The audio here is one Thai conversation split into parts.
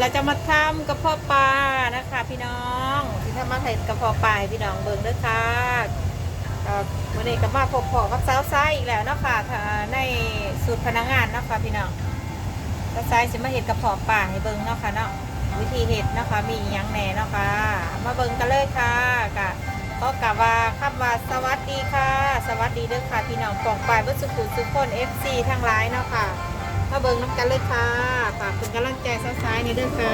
เราจะมาทำกระเพาะปลานะคะ พี่น้องที่ทำมาเห็ดกระเพาะปลาให้พี่น้องเบิ่งเด้อค่ะวันนี้ก็มาพบพอกับสาวไซอีกแล้วเนาะค่ะในสูตรพนักงานเนาะค่ะพี่น้องสาวไซจะมาเห็ดกระเพาะปลาให้เบิ่งเนาะค่ะเนาะวิธีเห็ดนะคะมีอหยังแหน่เนาะค่ะมาเบิ่งกันเลยค่ะกะก็กะว่าคำว่าสวัสดีค่ะ สวัสดีเด้อค่ะพี่น้องปองปลายวัสุขุสุขคน FC ทั้งหลายเนาะค่ะ มาเบิ่งน้ำกันเลยค่ะฝากเป็นกำลังใจซ้ายๆในเด้อค่ะ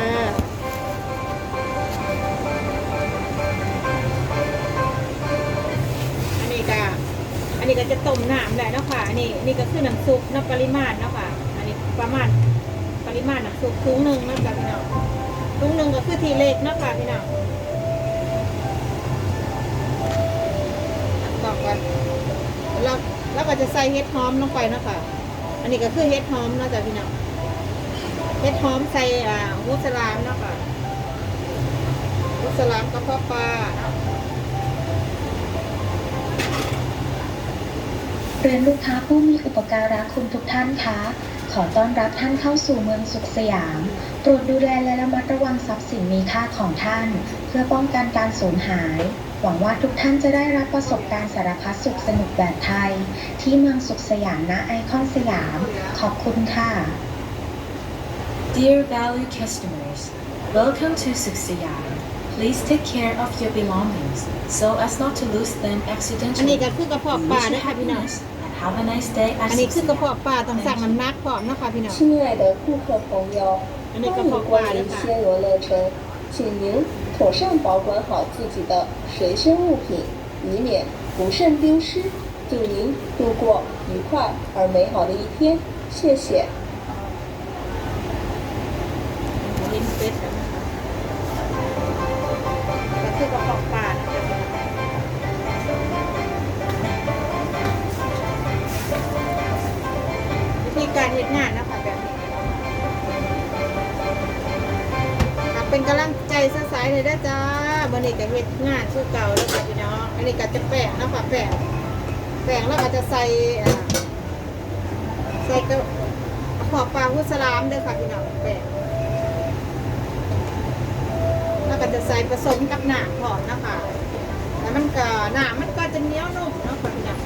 อันนี้ก็อันนี้ก็จะต้มน้ำแหละเนาะค่ะอันนี้นี่ก็คือน้ำซุปน้ำปริมาณเนาะค่ะอันนี้ประมาณปริมาณน้ำซุปถุงหนึ่งเนาะค่ะพี่น้องถุงหนึ่งก็คือทีเล็กเนาะค่ะพี่น้องบอกกันแล้วแล้วก็จะใส่เห็ดหอมลงไปเนาะค่ะ อันนี้ก็คือเห็ดหอมเนาะจ้ะพี่น้องเห็ดหอมใส่อ่าหูสลามเนาะค่ะหูสลามกระเพาะปลาเนาะเรียนลูกค้าผู้มีอุปการะคุณทุกท่านคะขอต้อนรับท่านเข้าสู่เมืองสุขสยามโปรดดูแลและระมัดระวังทรัพย์สินมีค่าของท่าน เพื่อป้องกันการสูญหาย หวังว่าทุกท่านจะได้รับประสบการณ์สารพัดสุขสนุกแบบไทย ที่เมืองสุขสยามณไอคอนสยาม ขอบคุณค่ะ Dear valued customers, welcome to Suxiyan. Please take care of your belongings so as not to lose them อัน accidentally. นี้ก็คือกระเพาะ We ปลา wish เด้ you อค่ะพี่น้อง happiness and have a nice day at อันนี้คือกระเพาะ Suxiyan. ปลาต้องสั่งน้ำหนักพร้อมเนาะค่ะพี่น้อง 亲爱的顾客朋友， อันนี้ 欢 กระ 迎 เพาะป 光 ลาเด้อ 临 ค่ะ 暹罗乐城，请您 妥善保管好自己的随身物品，以免不慎丢失。祝您度过愉快而美好的一天，谢谢。 ลิ้นเป็ดนะคะก็คือกระเพาะปลานะจ๊ะวิธีการเฮ็ดงานนะ เป็นกำลังใจสายๆเลยนะจ้าบันนี้ก็เฮ็ดงานชื่อเก่าแล้วค่ะพี่น้อง อันนี้ก็จะแป้งนะคะแป้งแป้งแล้วก็จะใส่ใส่กระเพาะปลาพุสลามเด้อค่ะพี่น้องแป้งแล้วก็จะใส่ผสมกับหนามก่อนนะคะแล้วมันก็หนามมันก็จะเนียวนุ่มเนาะค่ะพี่น้อง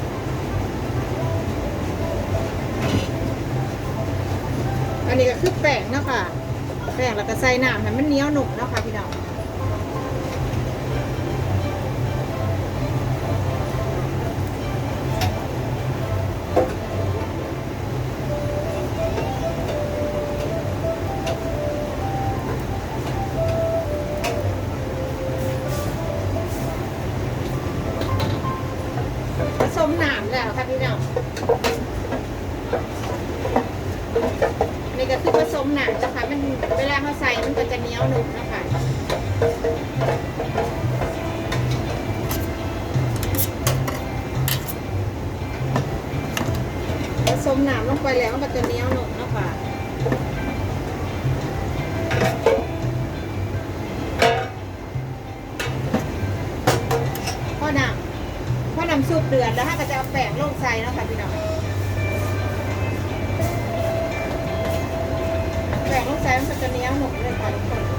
อันนี้ก็คือแป้งเนะค่ะ ป้งแล้วก็ใส่หนามให้มันเหนียวหนุ่มเนาะค่ะพี่น้องผสมหนามแล้วค่ะพี่น้อง ก็คือผสมหนามนะคะมันเวลาเขาใส่มันก็จะเหนียวหนุ่มนะคะผสมหนามลงไปแล้วมันก็จะเหนียวหนุ่มนะคะพอน้ำพอน้ำซุปเดือดแล้วถ้าก็จะเอาแป้งลงใส่นะคะพี่น้องานเขาจะเนี้ยหมดเลยค่ะทุกคน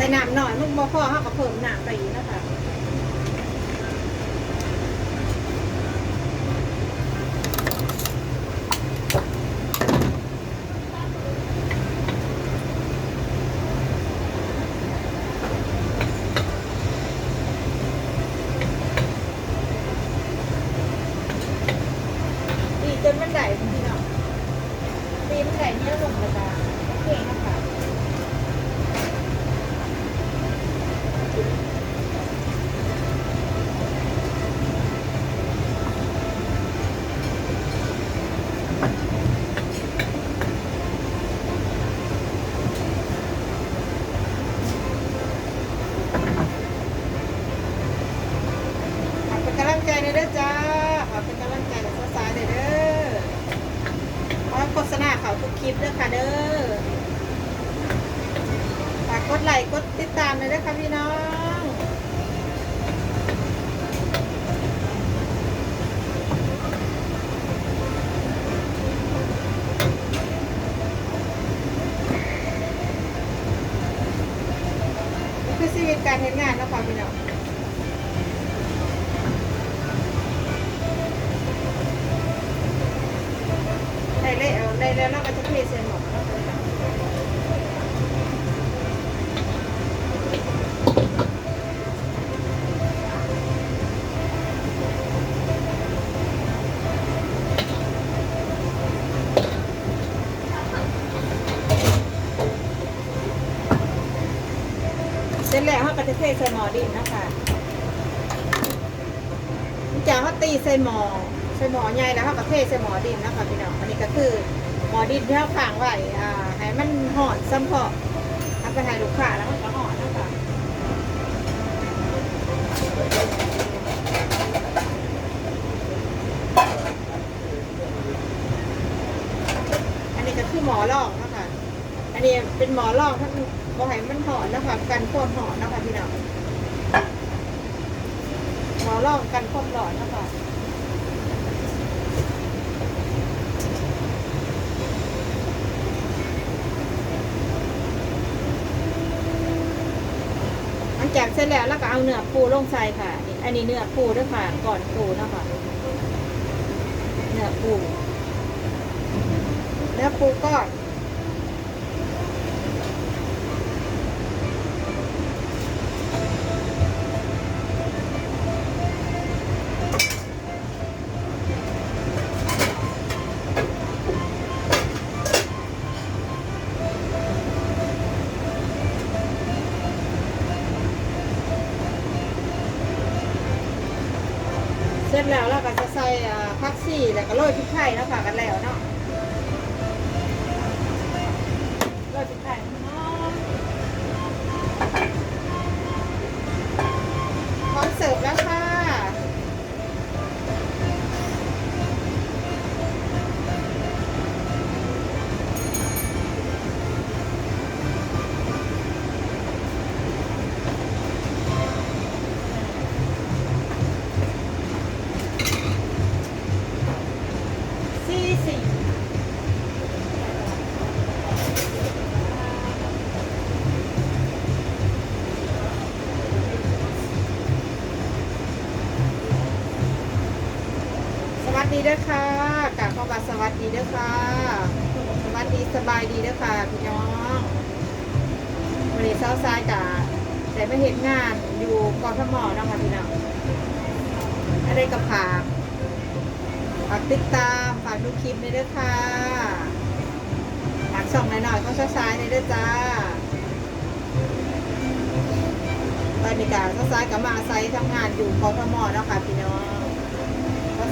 ใส่น้ำหน่อยมันบ่พอเขาก็เพิ่มน้ำสีนะคะ ตีจนมันได้พี่น้องตีมันได้เนี่ยลงกระดาษโอเคนะคะขอเป็นกำลังใจเลยเด้อจ้าขอเป็นกำลังใจกับสาวๆเลยเด้อขอโฆษณาเขาทุกคลิปเด้อค่ะเด้อฝากก ดไลค์กดติดตามเลยนะคะพี่น้องนี่คือชีวิตการเห็นงานนะคะพี่น้องได้เลยเอาได้แล้วเราก็จะเทใส่หม้อแล้วก็จะเสร็จแล้วเราก็จะ ตินนะคะจากเขาตีใส่หมอใส่หมอใหญ่แล้วเขาก็เทใส่หมอดินนะคะพี่น้องอันนี้ก็คือหมอดินที่เขาขังไว้อ่าให้มันหอนซ้ำพอเอาไปให้ลูกค้าแล้วมันก็หอนนะคะอันนี้ก็คือหมอลอกนะคะอันนี้เป็นหมอลอกท่านบอให้มันหอนนะคะกันโคนหอนนะคะพี่น้อง หมอลอกกันความร้อนนะคะหลังจากเสร็จแล้วแล้วก็เอาเนื้อปูลงใส่ค่ะ อันนี้เนื้อปูด้วยค่ะ ก่อนปูนะคะเนื้อปูเนื้อปูก้ ร็จแล้วเราก็จะใส่ผักชีแล้วก็โรยพริกไทยเนาะค่ะกันแล้วเนาะโรยพริกไทย ดีเด้อค่ะกลับเข้ามาสวัสดีเด้อค่ะ สวัสดีสบายดีเด้อค่ะพี่น้องวันนี้เช้าซ้ายกะแต่ไม่เห็นงานอยู่กองทมเนะคะพี่น้องอะไรกับผากฝากติดตามฝากดูคลิปในอยเด้อค่ะฝากส่องหน่อยๆเขาซ้ายๆในอยเด้อจ้าตอนนี้ก็ซ้ายกับมาอาศัยทำงานอยู่กอทมเนะค่ะพี่น้อง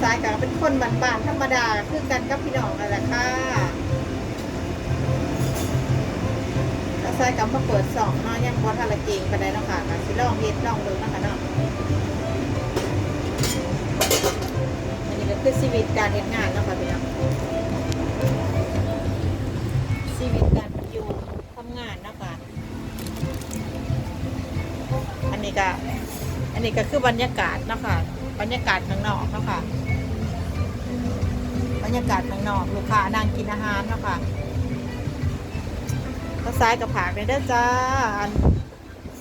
ซ้ายกับเป็นคนบ้านๆธรรมดาคือกันกับพี่น้องนั่นแหละค่ะซ้ายกับมาเปิดสองเนาะยังพอทาละเกงไปได้เนาะค่ะก็สิลองเฮ็ดลองเบิ่งเนะคะเนาะอันนี้ก็คือชีวิตการเฮ็ดงานเนาะค่ะพี่น้องชีวิตการอยู่ทำงานเนาะค่ะอันนี้ก็อันนี้ก็คือบรรยากาศเนาะคะบรรยากาศข้างนอกเนาะคะ บรรยากาศข้างนอกลูกค้านั่งกินอาหารเนาะค่ะก็ซ้ายกับผากเลยเด้อจ้า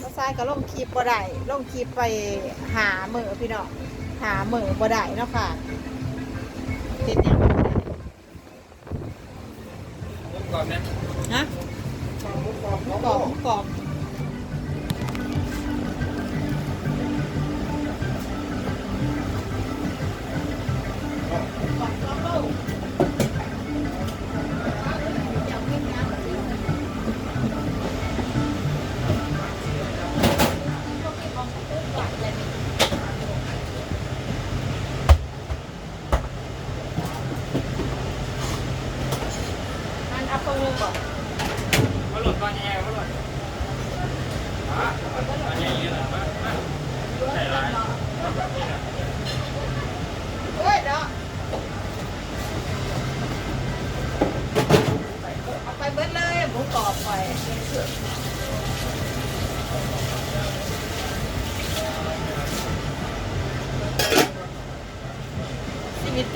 ก็ซ้ายก็ลงคลิปบ่ได้ลงคลิปไปหาเหมือพี่น้องหาเหมือบ่ได้เนาะค่ะเห็นยังบ่ได้ก่อนนะนะกรอบกรอบ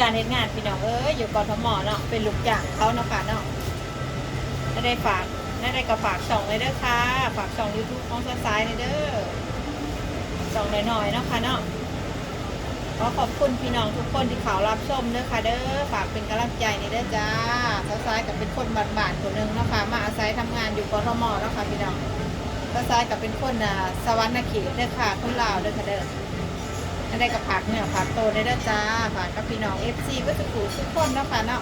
การเฮ็ดงานพี่น้องเอ้ยอยู่กทมเนาะเป็นลูกจ้างเขาเนาะค่ะเนาะได้ได้ฝากได้ได้ก็ฝากช่องเลยเด้อค่ะ ฝากช่องยูทูบของซ้ายเลยเด้อช่องหน่อยๆเนาะค่ะเนาะขอขอบคุณพี่น้องทุกคนที่เขารับชมเด้อค่ะเด้อฝากเป็นกำลังใจในเด้อจ้าซ้ายกับเป็นคนบ้านๆคนหนึงเนาะค่ะมาอาศัยทำงานอยู่กทมเนาะค่ะพี่น้องซ้ายกับเป็นคนอ่าสวรรค์เขตเด้อค่ะคนลาวเด้อค่ะเด้อ อันใดกับผักเนี่ยผักโตได้เด้อจ้าฝากกับพี่น้องเอฟซีวัสดุทุกคนเนาะค่ะเนาะ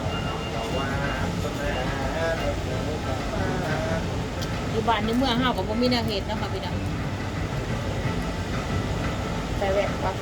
อยู่บ้านในเมืองเฮากับบ่มีแนวเฮ็ดเนาะค่ะพี่น้องใส่แหวนปะ